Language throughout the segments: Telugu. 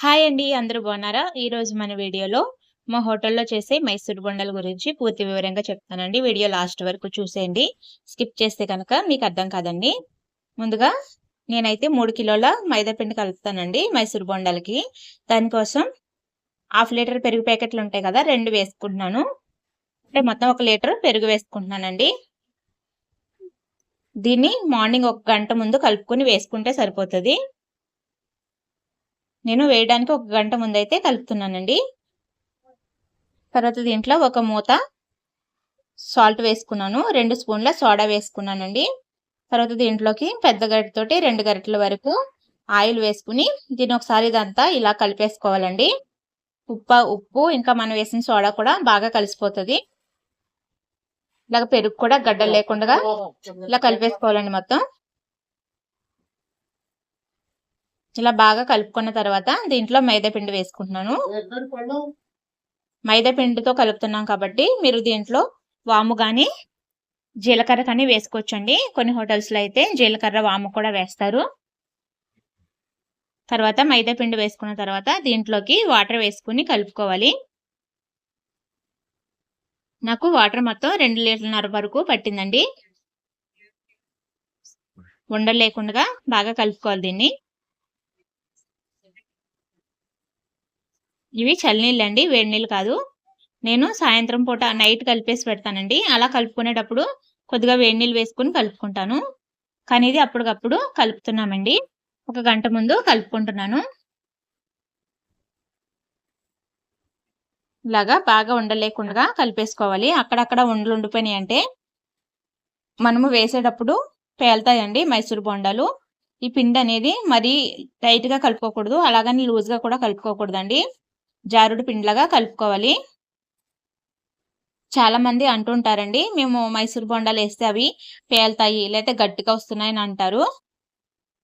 హాయ్ అండి అందరూ బాగున్నారా? ఈరోజు మన వీడియోలో మా హోటల్లో చేసే మైసూర్ బొండల గురించి పూర్తి వివరంగా చెప్తానండి. వీడియో లాస్ట్ వరకు చూసేయండి. స్కిప్ చేస్తే కనుక మీకు అర్థం కాదండి. ముందుగా నేనైతే మూడు కిలోల మైదా పిండి కలుపుతానండి మైసూర్ బొండలకి. దానికోసం హాఫ్ లీటర్ పెరుగు ప్యాకెట్లు ఉంటాయి కదా రెండు వేసుకుంటున్నాను. అంటే మొత్తం ఒక లీటర్ పెరుగు వేసుకుంటున్నానండి. దీన్ని మార్నింగ్ ఒక గంట ముందు కలుపుకొని వేసుకుంటే సరిపోతుంది. నేను వేయడానికి ఒక గంట ముందైతే కలుపుతున్నానండి. తర్వాత దీంట్లో ఒక మూత సాల్ట్ వేసుకున్నాను. రెండు స్పూన్ల సోడా వేసుకున్నానండి. తర్వాత దీంట్లోకి పెద్ద గరిటతోటి రెండు గరిటల వరకు ఆయిల్ వేసుకుని దీన్ని ఒకసారి ఇదంతా ఇలా కలిపేసుకోవాలండి. ఉప్పు ఉప్పు ఇంకా మనం వేసిన సోడా కూడా బాగా కలిసిపోతుంది. ఇలాగ పెరుగు కూడా గడ్డలు లేకుండా ఇలా కలిపేసుకోవాలండి మొత్తం. ఇలా బాగా కలుపుకున్న తర్వాత దీంట్లో మైదా పిండి వేసుకుంటున్నాను. మైదా పిండితో కలుపుతున్నాం కాబట్టి మీరు దీంట్లో వాము కానీ జీలకర్ర కానీ వేసుకోవచ్చండి. కొన్ని హోటల్స్లో అయితే జీలకర్ర వాము కూడా వేస్తారు. తర్వాత మైదా పిండి వేసుకున్న తర్వాత దీంట్లోకి వాటర్ వేసుకుని కలుపుకోవాలి. నాకు వాటర్ మొత్తం రెండు లీటర్లన్నర వరకు పట్టిందండి. ఉండలు లేకుండా బాగా కలుపుకోవాలి దీన్ని. ఇవి చల్లనీళ్ళు అండి వేడి నీళ్ళు కాదు. నేను సాయంత్రం పూట నైట్ కలిపేసి పెడతానండి. అలా కలుపుకునేటప్పుడు కొద్దిగా వేడి నీళ్ళు వేసుకుని కలుపుకుంటాను. కానీ ఇది అప్పటికప్పుడు కలుపుతున్నామండి. ఒక గంట ముందు కలుపుకుంటున్నాను. ఇలాగా బాగా ఉండలేకుండా కలిపేసుకోవాలి. అక్కడక్కడ ఉండలు ఉండిపోయినాయి అంటే మనము వేసేటప్పుడు పేలుతాయండి మైసూర్ బొండాలు. ఈ పిండి అనేది మరీ టైట్గా కలుపుకోకూడదు. అలాగని లూజ్గా కూడా కలుపుకోకూడదండి. జారుడు పిండిలాగా కలుపుకోవాలి. చాలా మంది అంటుంటారండి మేము మైసూర్ బొండాలు వేస్తే అవి పేలుతాయి లేకపోతే గట్టిగా వస్తున్నాయి అని అంటారు.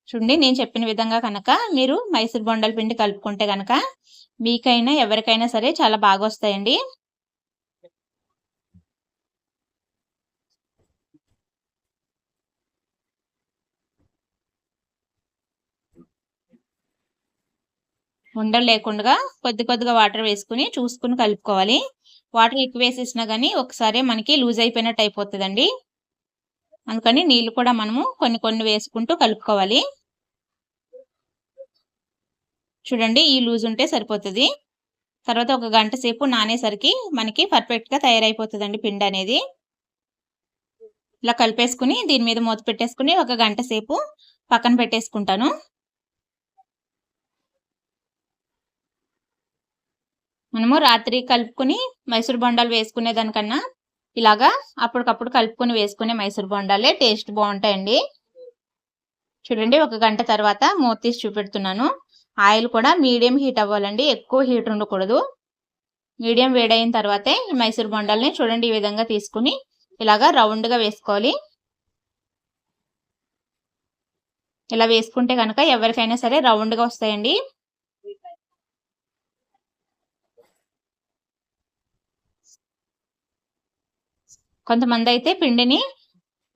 చూడండి నేను చెప్పిన విధంగా కనుక మీరు మైసూర్ బొండాల పిండి కలుపుకుంటే కనుక మీకైనా ఎవరికైనా సరే చాలా బాగా వస్తాయండి. ఉండలు లేకుండా కొద్ది కొద్దిగా వాటర్ వేసుకుని చూసుకుని కలుపుకోవాలి. వాటర్ ఎక్కువ వేసేసినా కానీ ఒకసారి మనకి లూజ్ అయిపోయినట్టు అయిపోతుందండి. అందుకని నీళ్ళు కూడా మనము కొన్ని కొన్ని వేసుకుంటూ కలుపుకోవాలి. చూడండి ఈ లూజ్ ఉంటే సరిపోతుంది. తర్వాత ఒక గంట సేపు నానేసరికి మనకి పర్ఫెక్ట్గా తయారైపోతుందండి పిండి అనేది. ఇలా కలిపేసుకుని దీని మీద మూత పెట్టేసుకుని ఒక గంట సేపు పక్కన పెట్టేసుకుంటాను. మనము రాత్రి కలుపుకొని మైసూర్ బొండాలు వేసుకునే దానికన్నా ఇలాగా అప్పటికప్పుడు కలుపుకొని వేసుకునే మైసూర్ బొండాలే టేస్ట్ బాగుంటాయండి. చూడండి ఒక గంట తర్వాత మూత తీసి చూపెడుతున్నాను. ఆయిల్ కూడా మీడియం హీట్ అవ్వాలండి ఎక్కువ హీట్ ఉండకూడదు. మీడియం వేడైన తర్వాతే ఈ మైసూర్ బొండాలని చూడండి ఈ విధంగా తీసుకుని ఇలాగా రౌండ్గా వేసుకోవాలి. ఇలా వేసుకుంటే కనుక ఎవరికైనా సరే రౌండ్గా వస్తాయండి. కొంతమంది అయితే పిండిని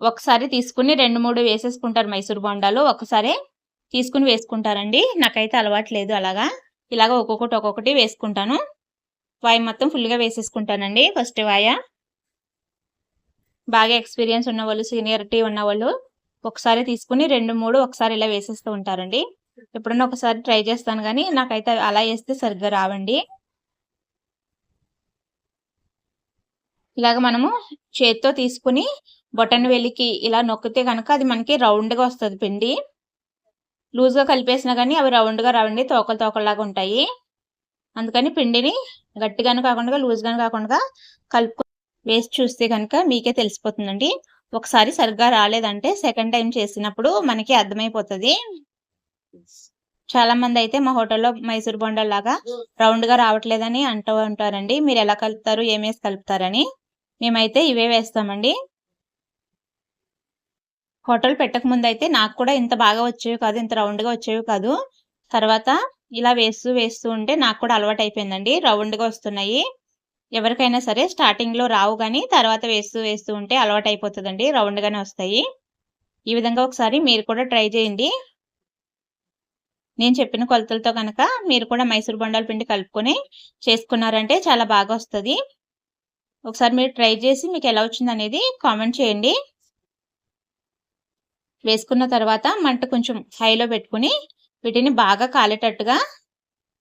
ఒకసారి తీసుకుని రెండు మూడు వేసేసుకుంటారు మైసూర్ బొండాలు. ఒకసారి తీసుకుని వేసుకుంటారండి. నాకైతే అలవాటు లేదు అలాగా. ఇలాగ ఒక్కొక్కటి ఒక్కొక్కటి వేసుకుంటాను. వాయి మొత్తం ఫుల్గా వేసేసుకుంటానండి. ఫస్ట్ వాయ. బాగా ఎక్స్పీరియన్స్ ఉన్న వాళ్ళు సీనియరిటీ ఉన్నవాళ్ళు ఒకసారి తీసుకుని రెండు మూడు ఒకసారి ఇలా వేసేస్తూ ఉంటారండి. ఎప్పుడన్నా ఒకసారి ట్రై చేస్తాను కానీ నాకైతే అలా వేస్తే సరిగ్గా రావండి. ఇలాగ మనము చేత్తో తీసుకుని బొటన్ వెలికి ఇలా నొక్కితే కనుక అది మనకి రౌండ్గా వస్తుంది పిండి. లూజ్గా కలిపేసినా కానీ అవి రౌండ్గా రావండి తోకలు తోకల్లాగా ఉంటాయి. అందుకని పిండిని గట్టిగాను కాకుండా లూజ్గాను కాకుండా కలుపు వేసి చూస్తే కనుక మీకే తెలిసిపోతుందండి. ఒకసారి సరిగ్గా రాలేదంటే సెకండ్ టైం చేసినప్పుడు మనకి అర్థమైపోతుంది. చాలా మంది అయితే మా హోటల్లో మైసూర్ బొండల్లాగా రౌండ్గా రావట్లేదని అంటూ ఉంటారండి. మీరు ఎలా కలుపుతారు ఏమేసి కలుపుతారని. మేమైతే ఇవే వేస్తామండి. హోటల్ పెట్టకముందు అయితే నాకు కూడా ఇంత బాగా వచ్చేవి కాదు ఇంత రౌండ్గా వచ్చేవి కాదు. తర్వాత ఇలా వేస్తూ వేస్తూ ఉంటే నాకు కూడా అలవాటు అయిపోయిందండి రౌండ్గా వస్తున్నాయి. ఎవరికైనా సరే స్టార్టింగ్లో రావు కానీ తర్వాత వేస్తూ వేస్తూ ఉంటే అలవాటు అయిపోతుందండి రౌండ్గానే వస్తాయి. ఈ విధంగా ఒకసారి మీరు కూడా ట్రై చేయండి. నేను చెప్పిన కొలతలతో కనుక మీరు కూడా మైసూర్ బొండాల పిండి కలుపుకొని చేసుకున్నారంటే చాలా బాగా వస్తుంది. ఒకసారి మీరు ట్రై చేసి మీకు ఎలా వచ్చింది అనేది కామెంట్ చేయండి. వేసుకున్న తర్వాత మంట కొంచెం హైలో పెట్టుకుని వీటిని బాగా కాలేటట్టుగా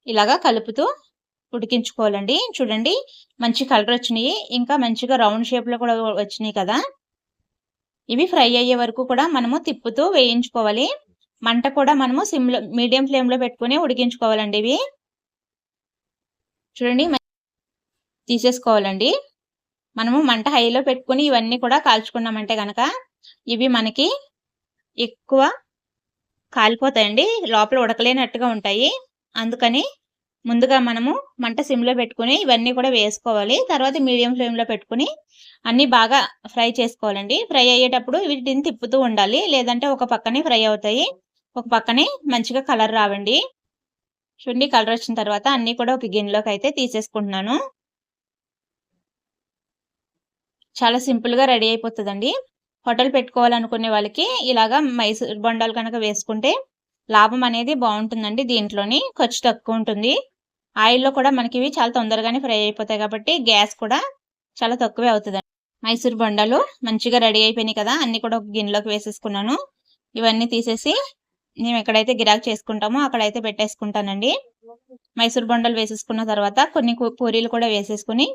ఇలాగా కలుపుతూ ఉడికించుకోవాలండి. చూడండి మంచి కలర్ వచ్చినాయి. ఇంకా మంచిగా రౌండ్ షేప్లో కూడా వచ్చినాయి కదా. ఇవి ఫ్రై అయ్యే వరకు కూడా మనము తిప్పుతూ వేయించుకోవాలి. మంట కూడా మనము సిమ్లో మీడియం ఫ్లేమ్లో పెట్టుకుని ఉడికించుకోవాలండి ఇవి. చూడండి తీసేసుకోవాలండి. మనము మంట హైలో పెట్టుకుని ఇవన్నీ కూడా కాల్చుకున్నామంటే కనుక ఇవి మనకి ఎక్కువ కాలిపోతాయండి. లోపల ఉడకలేనట్టుగా ఉంటాయి. అందుకని ముందుగా మనము మంట సిమ్లో పెట్టుకుని ఇవన్నీ కూడా వేసుకోవాలి. తర్వాత మీడియం ఫ్లేమ్లో పెట్టుకుని అన్నీ బాగా ఫ్రై చేసుకోవాలండి. ఫ్రై అయ్యేటప్పుడు వీటిని తిప్పుతూ ఉండాలి. లేదంటే ఒక పక్కనే ఫ్రై అవుతాయి. ఒక పక్కనే మంచిగా కలర్ రావండి. చూడండి కలర్ వచ్చిన తర్వాత అన్నీ కూడా ఒక గిన్నెలోకి అయితే తీసేసుకుంటున్నాను. చాలా సింపుల్గా రెడీ అయిపోతుందండి. హోటల్ పెట్టుకోవాలనుకునే వాళ్ళకి ఇలాగా మైసూర్ బొండాలు కనుక వేసుకుంటే లాభం అనేది బాగుంటుందండి దీంట్లోని ఖర్చు తక్కువ ఉంటుంది. ఆయిల్లో కూడా మనకి ఇవి చాలా తొందరగానే ఫ్రై అయిపోతాయి కాబట్టి గ్యాస్ కూడా చాలా తక్కువే అవుతుందండి. మైసూర్ బొండాలు మంచిగా రెడీ అయిపోయినాయి కదా అన్ని కూడా ఒక గిన్నెలోకి వేసేసుకున్నాను. ఇవన్నీ తీసేసి మేము ఎక్కడైతే గిరాక్ చేసుకుంటామో అక్కడైతే పెట్టేసుకుంటానండి. మైసూర్ బొండలు వేసేసుకున్న తర్వాత కొన్ని పూరీలు కూడా వేసేసుకుని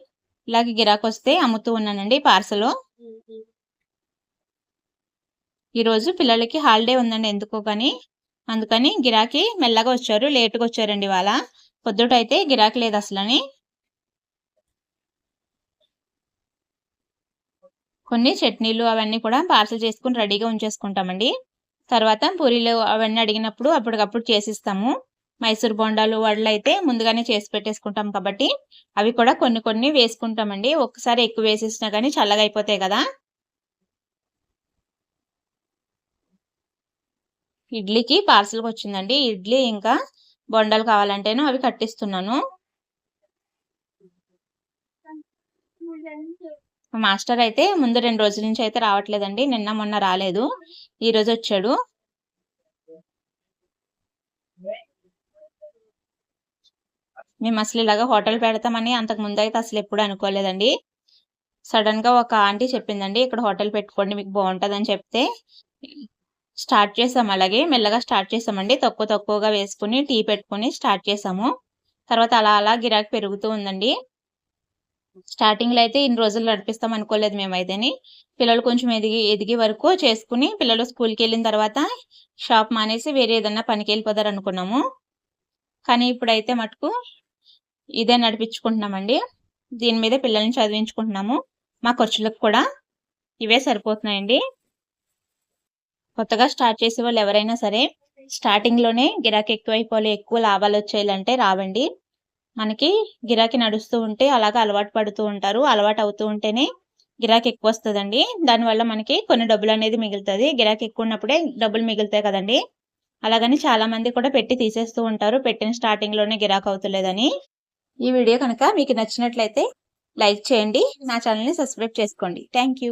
ఇలాగే గిరాక్ వస్తే అమ్ముతూ ఉన్నానండి పార్సల్. ఈరోజు పిల్లలకి హాలిడే ఉందండి ఎందుకో కానీ అందుకని గిరాకీ మెల్లగా వచ్చారు లేటుగా వచ్చారండి వాళ్ళ పొద్దుటైతే గిరాకీ లేదు అసలని. కొన్ని చట్నీలు అవన్నీ కూడా పార్సల్ చేసుకుని రెడీగా ఉంచేసుకుంటామండి. తర్వాత పూరీలు అవన్నీ అడిగినప్పుడు అప్పటికప్పుడు చేసిస్తాము. మైసూర్ బొండాలు వడలు అయితే ముందుగానే చేసి పెట్టేసుకుంటాం కాబట్టి అవి కూడా కొన్ని కొన్ని వేసుకుంటామండి. ఒక్కసారి ఎక్కువ వేసేసినా కానీ చల్లగా అయిపోతాయి కదా. ఇడ్లీకి పార్సల్కి వచ్చిందండి. ఇడ్లీ ఇంకా బొండాలు కావాలంటేను అవి కట్టిస్తున్నాను. మాస్టర్ అయితే ముందు రెండు రోజుల నుంచి అయితే రావట్లేదండి. నిన్న మొన్న రాలేదు. ఈ రోజు వచ్చాడు. మేము అసలు ఇలాగా హోటల్ పెడతామని అంతకు ముందు అయితే అసలు ఎప్పుడు అనుకోలేదండి. సడన్గా ఒక ఆంటీ చెప్పిందండి ఇక్కడ హోటల్ పెట్టుకోండి మీకు బాగుంటుందని చెప్తే స్టార్ట్ చేసాం అలాగే మెల్లగా స్టార్ట్ చేసామండి తక్కువ తక్కువగా వేసుకుని టీ పెట్టుకుని స్టార్ట్ చేసాము తర్వాత అలా అలా గిరాకీ పెరుగుతూ ఉందండి. స్టార్టింగ్లో అయితే ఇన్ని రోజులు నడిపిస్తాం అనుకోలేదు మేమైతేని. పిల్లలు కొంచెం ఎదిగి ఎదిగే వరకు చేసుకుని పిల్లలు స్కూల్కి వెళ్ళిన తర్వాత షాప్ మానేసి వేరే ఏదన్నా పనికి వెళ్ళిపోతారు అనుకున్నాము కానీ ఇప్పుడైతే మటుకు ఇదే నడిపించుకుంటున్నామండి. దీని మీద పిల్లల్ని చదివించుకుంటున్నాము. మా ఖర్చులకు కూడా ఇవే సరిపోతున్నాయండి. కొత్తగా స్టార్ట్ చేసే వాళ్ళు ఎవరైనా సరే స్టార్టింగ్లోనే గిరాకీ అయిపోవాలి ఎక్కువ లాభాలు వచ్చేయాలంటే రావండి. మనకి గిరాకీ నడుస్తూ ఉంటే అలాగా అలవాటు పడుతూ ఉంటారు. అలవాటు అవుతూ ఉంటేనే గిరాకీ ఎక్కువ వస్తుందండి. దానివల్ల మనకి కొన్ని డబ్బులు అనేది మిగులుతుంది. గిరాకీ ఎక్కువ ఉన్నప్పుడే డబ్బులు మిగులుతాయి కదండి. అలాగని చాలా మంది కూడా పెట్టి తీసేస్తూ ఉంటారు. పెట్టిన స్టార్టింగ్లోనే అవుతులేదని. ఈ వీడియో కనుక మీకు నచ్చినట్లయితే లైక్ చేయండి నా ఛానల్ని సబ్స్క్రైబ్ చేసుకోండి. థ్యాంక్